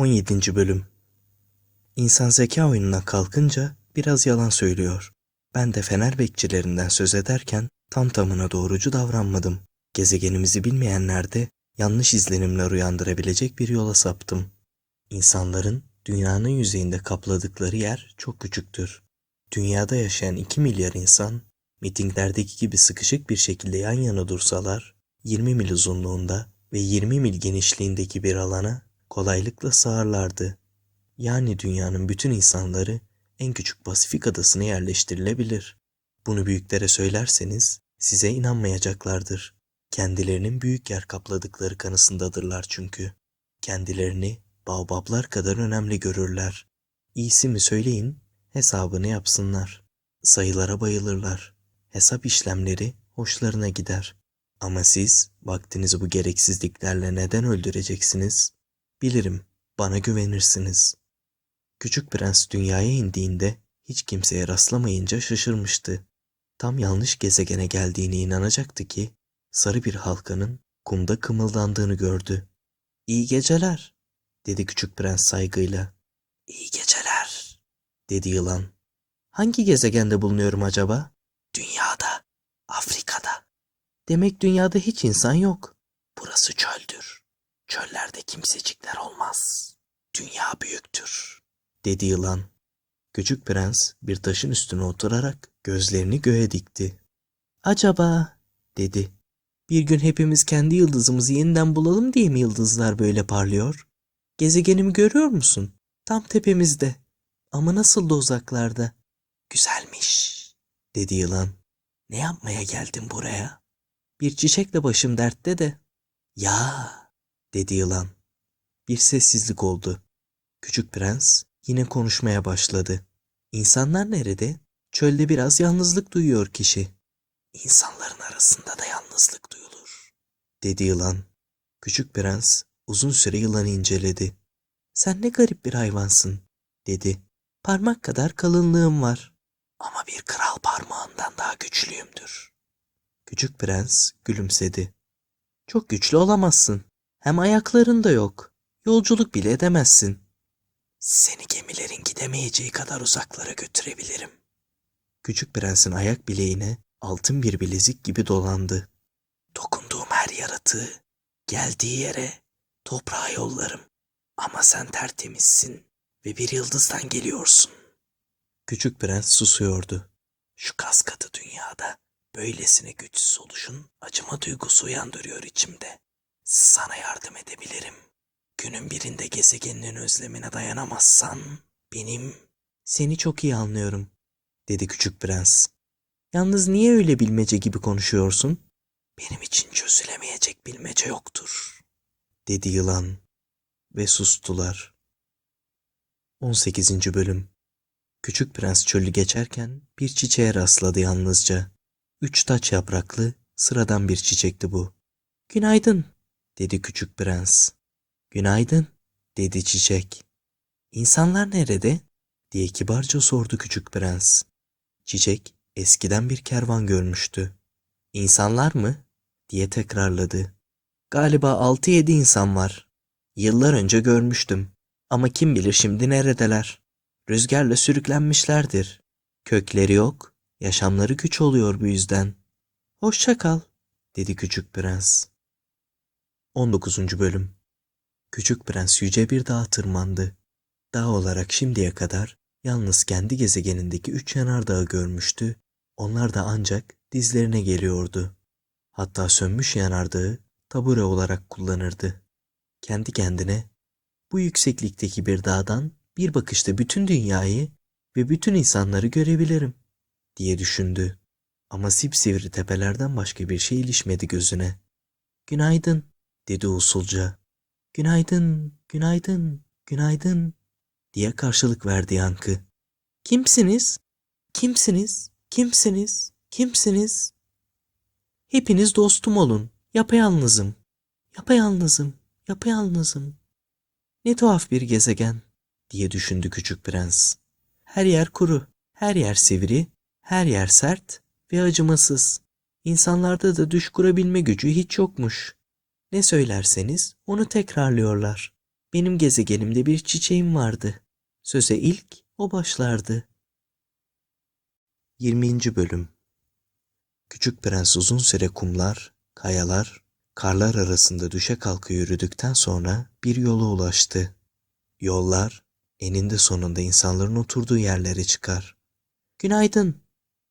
17. Bölüm İnsan zeka oyununa kalkınca biraz yalan söylüyor. Ben de fener bekçilerinden söz ederken tam tamına doğrucu davranmadım. Gezegenimizi bilmeyenler de yanlış izlenimler uyandırabilecek bir yola saptım. İnsanların dünyanın yüzeyinde kapladıkları yer çok küçüktür. Dünyada yaşayan 2 milyar insan mitinglerdeki gibi sıkışık bir şekilde yan yana dursalar 20 mil uzunluğunda ve 20 mil genişliğindeki bir alana kolaylıkla sığarlardı. Yani dünyanın bütün insanları en küçük Pasifik adasına yerleştirilebilir. Bunu büyüklere söylerseniz size inanmayacaklardır. Kendilerinin büyük yer kapladıkları kanısındadırlar çünkü. Kendilerini baobablar kadar önemli görürler. İyisi mi söyleyin, hesabını yapsınlar. Sayılara bayılırlar. Hesap işlemleri hoşlarına gider. Ama siz vaktinizi bu gereksizliklerle neden öldüreceksiniz? Bilirim, bana güvenirsiniz. Küçük prens dünyaya indiğinde hiç kimseye rastlamayınca şaşırmıştı. Tam yanlış gezegene geldiğine inanacaktı ki sarı bir halkanın kumda kımıldandığını gördü. İyi geceler, dedi küçük prens saygıyla. İyi geceler, dedi yılan. Hangi gezegende bulunuyorum acaba? Dünyada, Afrika'da. Demek dünyada hiç insan yok. Burası çöldür. Çöllerde kimsecikler olmaz. Dünya büyüktür, dedi yılan. Küçük prens bir taşın üstüne oturarak gözlerini göğe dikti. Acaba, dedi. Bir gün hepimiz kendi yıldızımızı yeniden bulalım diye mi yıldızlar böyle parlıyor? Gezegenimi görüyor musun? Tam tepemizde. Ama nasıl da uzaklarda. Güzelmiş, dedi yılan. Ne yapmaya geldin buraya? Bir çiçekle başım dertte de. Ya, dedi yılan. Bir sessizlik oldu. Küçük prens yine konuşmaya başladı. İnsanlar nerede? Çölde biraz yalnızlık duyuyor kişi. İnsanların arasında da yalnızlık duyulur, dedi yılan. Küçük prens uzun süre yılanı inceledi. Sen ne garip bir hayvansın, dedi. Parmak kadar kalınlığım var. Ama bir kral parmağından daha güçlüyümdür. Küçük prens gülümsedi. Çok güçlü olamazsın. Hem ayakların da yok. Yolculuk bile edemezsin. Seni gemilerin gidemeyeceği kadar uzaklara götürebilirim. Küçük prensin ayak bileğine altın bir bilezik gibi dolandı. Dokunduğum her yaratığı, geldiği yere, toprağa yollarım. Ama sen tertemizsin ve bir yıldızdan geliyorsun. Küçük prens susuyordu. Şu kaskatı dünyada böylesine güçsüz oluşun acıma duygusu uyandırıyor içimde. Sana yardım edebilirim. Günün birinde gezegeninin özlemine dayanamazsan benim... Seni çok iyi anlıyorum, dedi küçük prens. Yalnız niye öyle bilmece gibi konuşuyorsun? Benim için çözülemeyecek bilmece yoktur, dedi yılan ve sustular. 18. Bölüm Küçük prens çölü geçerken bir çiçeğe rastladı yalnızca. Üç taç yapraklı, sıradan bir çiçekti bu. Günaydın, dedi küçük prens. Günaydın, dedi çiçek. İnsanlar nerede? diye kibarca sordu küçük prens. Çiçek eskiden bir kervan görmüştü. İnsanlar mı? diye tekrarladı. Galiba altı yedi insan var. Yıllar önce görmüştüm. Ama kim bilir şimdi neredeler? Rüzgarla sürüklenmişlerdir. Kökleri yok, yaşamları güç oluyor bu yüzden. Hoşça kal, dedi küçük prens. 19. Bölüm Küçük prens yüce bir dağa tırmandı. Dağ olarak şimdiye kadar yalnız kendi gezegenindeki üç yanardağı görmüştü. Onlar da ancak dizlerine geliyordu. Hatta sönmüş yanardağı tabure olarak kullanırdı. Kendi kendine bu yükseklikteki bir dağdan bir bakışta bütün dünyayı ve bütün insanları görebilirim diye düşündü. Ama sipsivri tepelerden başka bir şey ilişmedi gözüne. Günaydın dedi usulca. Günaydın, günaydın, günaydın diye karşılık verdi yankı. Kimsiniz? Kimsiniz? Kimsiniz? Kimsiniz? Hepiniz dostum olun. Yapayalnızım. Yapayalnızım. Yapayalnızım. Ne tuhaf bir gezegen diye düşündü küçük prens. Her yer kuru, her yer sivri, her yer sert ve acımasız. İnsanlarda da düş kurabilme gücü hiç yokmuş. Ne söylerseniz onu tekrarlıyorlar. Benim gezegenimde bir çiçeğim vardı. Söze ilk o başlardı. 20. Bölüm Küçük Prens uzun süre kumlar, kayalar, karlar arasında düşe kalka yürüdükten sonra bir yola ulaştı. Yollar eninde sonunda insanların oturduğu yerlere çıkar. Günaydın,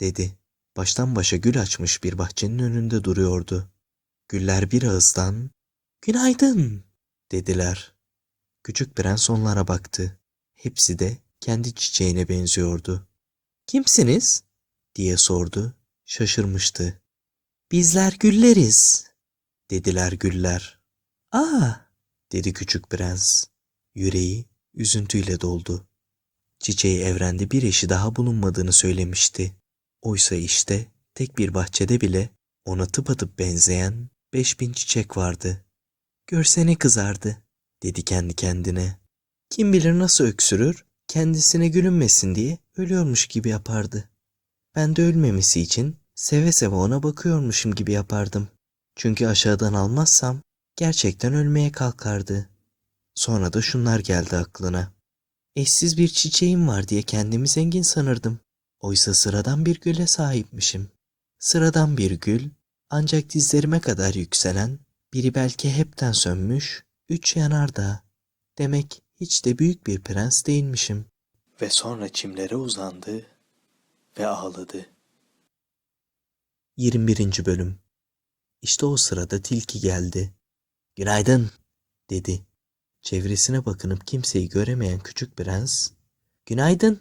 dedi. Baştan başa gül açmış bir bahçenin önünde duruyordu. Güller bir ağızdan, günaydın, dediler. Küçük prens onlara baktı. Hepsi de kendi çiçeğine benziyordu. Kimsiniz? diye sordu. Şaşırmıştı. Bizler gülleriz, dediler güller. Aa, dedi küçük prens. Yüreği üzüntüyle doldu. Çiçeği evrende bir eşi daha bulunmadığını söylemişti. Oysa işte tek bir bahçede bile ona tıpatıp benzeyen beş bin çiçek vardı. Görsene kızardı, dedi kendi kendine. Kim bilir nasıl öksürür, kendisine gülünmesin diye ölüyormuş gibi yapardı. Ben de ölmemesi için seve seve ona bakıyormuşum gibi yapardım. Çünkü aşağıdan almazsam gerçekten ölmeye kalkardı. Sonra da şunlar geldi aklına. Eşsiz bir çiçeğim var diye kendimi zengin sanırdım. Oysa sıradan bir güle sahipmişim. Sıradan bir gül, ancak dizlerime kadar yükselen, biri belki hepten sönmüş, üç yanardağ. Demek hiç de büyük bir prens değilmişim. Ve sonra çimlere uzandı ve ağladı. 21. Bölüm İşte o sırada tilki geldi. Günaydın, dedi. Çevresine bakınıp kimseyi göremeyen küçük prens, Günaydın,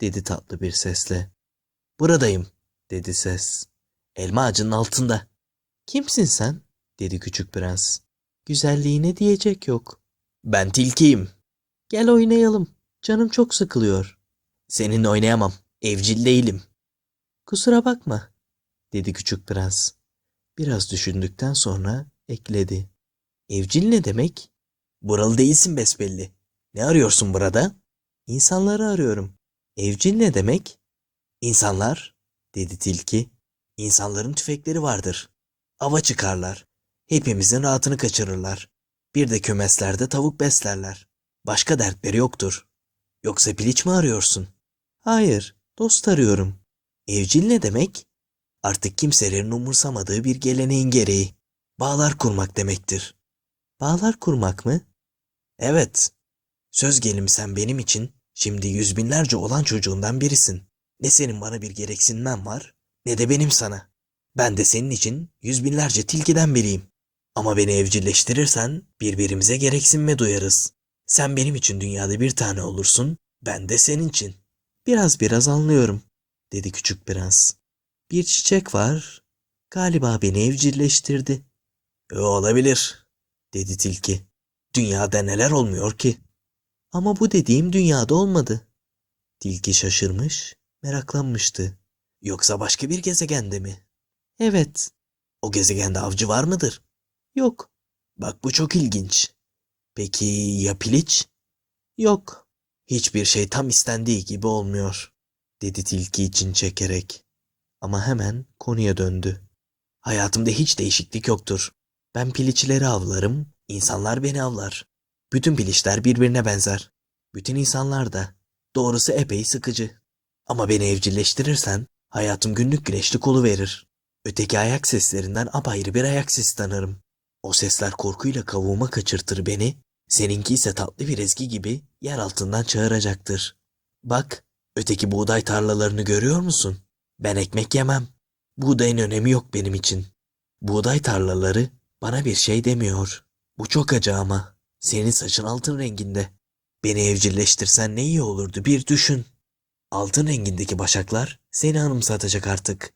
dedi tatlı bir sesle. Buradayım, dedi ses. Elma ağacının altında. Kimsin sen? dedi küçük prens. Güzelliğine diyecek yok. Ben tilkiyim. Gel oynayalım. Canım çok sıkılıyor. Seninle oynayamam. Evcil değilim. Kusura bakma, dedi küçük prens. Biraz düşündükten sonra ekledi. Evcil ne demek? Buralı değilsin besbelli. Ne arıyorsun burada? İnsanları arıyorum. Evcil ne demek? İnsanlar, dedi tilki. İnsanların tüfekleri vardır. Ava çıkarlar. Hepimizin rahatını kaçırırlar. Bir de kümeslerde tavuk beslerler. Başka dertleri yoktur. Yoksa piliç mi arıyorsun? Hayır, dost arıyorum. Evcil ne demek? Artık kimselerin umursamadığı bir geleneğin gereği. Bağlar kurmak demektir. Bağlar kurmak mı? Evet. Söz gelim sen benim için şimdi yüz binlerce olan çocuğundan birisin. Ne senin bana bir gereksinmen var ne de benim sana. Ben de senin için yüz binlerce tilkiden biriyim. Ama beni evcilleştirirsen birbirimize gereksinme duyarız. Sen benim için dünyada bir tane olursun, ben de senin için. Biraz biraz anlıyorum, dedi küçük prens. Bir çiçek var, galiba beni evcilleştirdi. E, olabilir, dedi tilki. Dünyada neler olmuyor ki? Ama bu dediğim dünyada olmadı. Tilki şaşırmış, meraklanmıştı. Yoksa başka bir gezegende mi? Evet. O gezegende avcı var mıdır? Yok. Bak bu çok ilginç. Peki ya piliç? Yok. Hiçbir şey tam istendiği gibi olmuyor, dedi tilki için çekerek. Ama hemen konuya döndü. Hayatımda hiç değişiklik yoktur. Ben piliçleri avlarım, insanlar beni avlar. Bütün piliçler birbirine benzer. Bütün insanlar da. Doğrusu epey sıkıcı. Ama beni evcilleştirirsen hayatım günlük güneşlik verir. Öteki ayak seslerinden apayrı bir ayak sesi tanırım. O sesler korkuyla kavuğuma kaçırtır beni, seninki ise tatlı bir ezgi gibi yer altından çağıracaktır. Bak, öteki buğday tarlalarını görüyor musun? Ben ekmek yemem. Buğdayın önemi yok benim için. Buğday tarlaları bana bir şey demiyor. Bu çok acı ama. Senin saçın altın renginde. Beni evcilleştirsen ne iyi olurdu bir düşün. Altın rengindeki başaklar seni anımsatacak artık.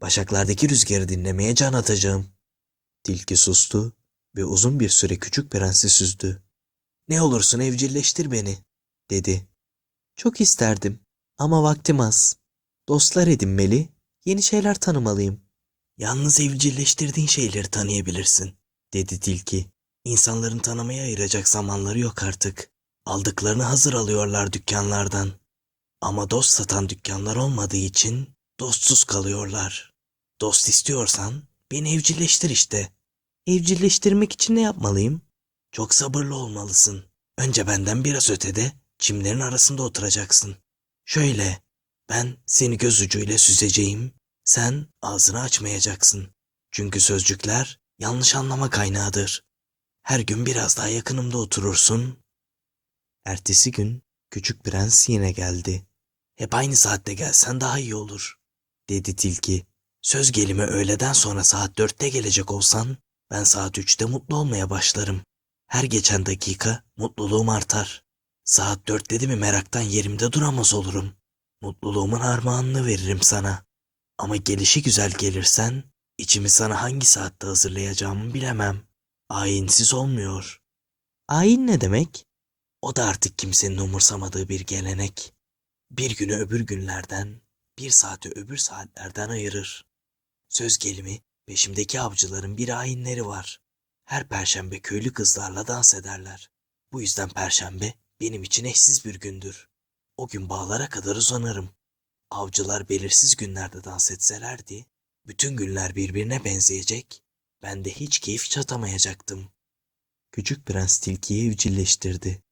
Başaklardaki rüzgarı dinlemeye can atacağım. Tilki sustu ve uzun bir süre küçük prensi süzdü. Ne olursun evcilleştir beni, dedi. Çok isterdim ama vaktim az. Dostlar edinmeli, yeni şeyler tanımalıyım. Yalnız evcilleştirdiğin şeyleri tanıyabilirsin, dedi tilki. İnsanların tanımaya ayıracak zamanları yok artık. Aldıklarını hazır alıyorlar dükkanlardan. Ama dost satan dükkanlar olmadığı için dostsuz kalıyorlar. Dost istiyorsan beni evcilleştir işte. Evcilleştirmek için ne yapmalıyım? Çok sabırlı olmalısın. Önce benden biraz ötede, çimlerin arasında oturacaksın. Şöyle, ben seni göz ucuyla süzeceğim, sen ağzını açmayacaksın. Çünkü sözcükler yanlış anlama kaynağıdır. Her gün biraz daha yakınımda oturursun. Ertesi gün küçük prens yine geldi. Hep aynı saatte gelsen daha iyi olur, dedi tilki. Söz gelimi öğleden sonra saat dörtte gelecek olsan, ben saat üçte mutlu olmaya başlarım. Her geçen dakika mutluluğum artar. Saat dört dedi mi meraktan yerimde duramaz olurum. Mutluluğumun armağanını veririm sana. Ama gelişi güzel gelirsen, içimi sana hangi saatte hazırlayacağımı bilemem. Ayinsiz olmuyor. Ayin ne demek? O da artık kimsenin umursamadığı bir gelenek. Bir günü öbür günlerden, bir saati öbür saatlerden ayırır. Söz gelimi, peşimdeki avcıların bir ayinleri var. Her perşembe köylü kızlarla dans ederler. Bu yüzden perşembe benim için eşsiz bir gündür. O gün bağlara kadar uzanırım. Avcılar belirsiz günlerde dans etselerdi, bütün günler birbirine benzeyecek, ben de hiç keyif çatamayacaktım. Küçük prens tilkiyi evcilleştirdi.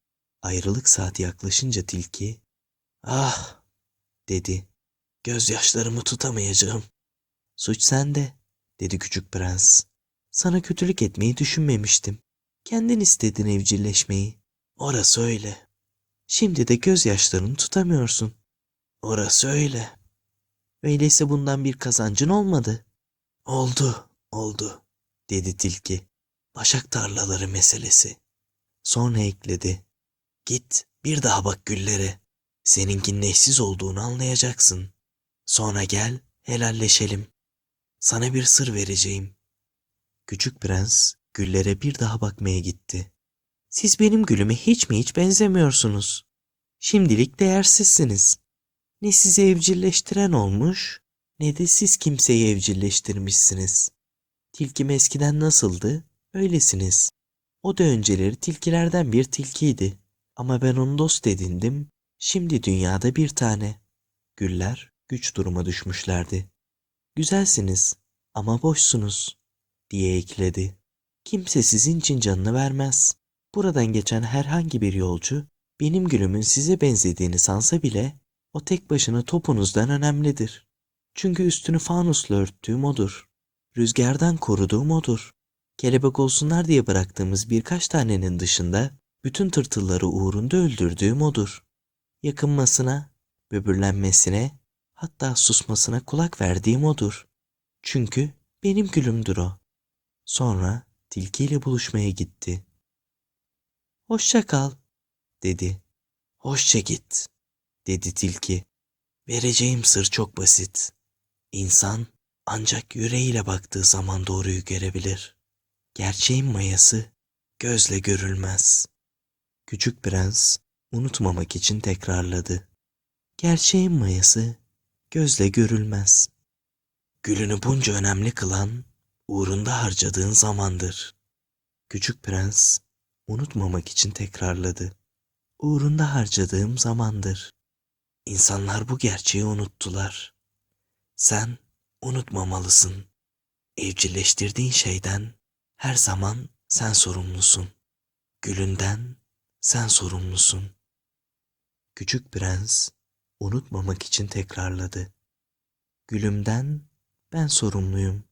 Ayrılık saati yaklaşınca tilki, ah dedi, gözyaşlarımı tutamayacağım. Suç sende, dedi küçük prens. Sana kötülük etmeyi düşünmemiştim. Kendin istedin evcilleşmeyi. Orası öyle. Şimdi de gözyaşlarını tutamıyorsun. Orası öyle. Öyleyse bundan bir kazancın olmadı. Oldu, oldu, dedi tilki. Başak tarlaları meselesi. Sonra ekledi. Git bir daha bak güllere. Seninkinin eşsiz olduğunu anlayacaksın. Sonra gel helalleşelim. Sana bir sır vereceğim. Küçük prens güllere bir daha bakmaya gitti. Siz benim gülüme hiç mi hiç benzemiyorsunuz. Şimdilik değersizsiniz. Ne sizi evcilleştiren olmuş, ne de siz kimseyi evcilleştirmişsiniz. Tilkim eskiden nasıldı, öylesiniz. O da önceleri tilkilerden bir tilkiydi. Ama ben onu dost edindim, şimdi dünyada bir tane. Güller güç duruma düşmüşlerdi. Güzelsiniz ama boşsunuz, diye ekledi. Kimse sizin için canını vermez. Buradan geçen herhangi bir yolcu, benim gülümün size benzediğini sansa bile, o tek başına topunuzdan önemlidir. Çünkü üstünü fanusla örttüğüm odur. Rüzgardan koruduğum odur. Kelebek olsunlar diye bıraktığımız birkaç tanenin dışında, bütün tırtılları uğrunda öldürdüğüm odur. Yakınmasına, böbürlenmesine, hatta susmasına kulak verdiğim odur. Çünkü benim gülümdür o. Sonra tilkiyle buluşmaya gitti. Hoşça kal, dedi. Hoşça git, dedi tilki. Vereceğim sır çok basit. İnsan ancak yüreğiyle baktığı zaman doğruyu görebilir. Gerçeğin mayası gözle görülmez. Küçük prens unutmamak için tekrarladı. Gerçeğin mayası gözle görülmez. Gülünü bunca önemli kılan uğrunda harcadığın zamandır. Küçük prens unutmamak için tekrarladı. Uğrunda harcadığım zamandır. İnsanlar bu gerçeği unuttular. Sen unutmamalısın. Evcilleştirdiğin şeyden her zaman sen sorumlusun. Gülünden sen sorumlusun. Küçük prens unutmamak için tekrarladı. Gülümden ben sorumluyum.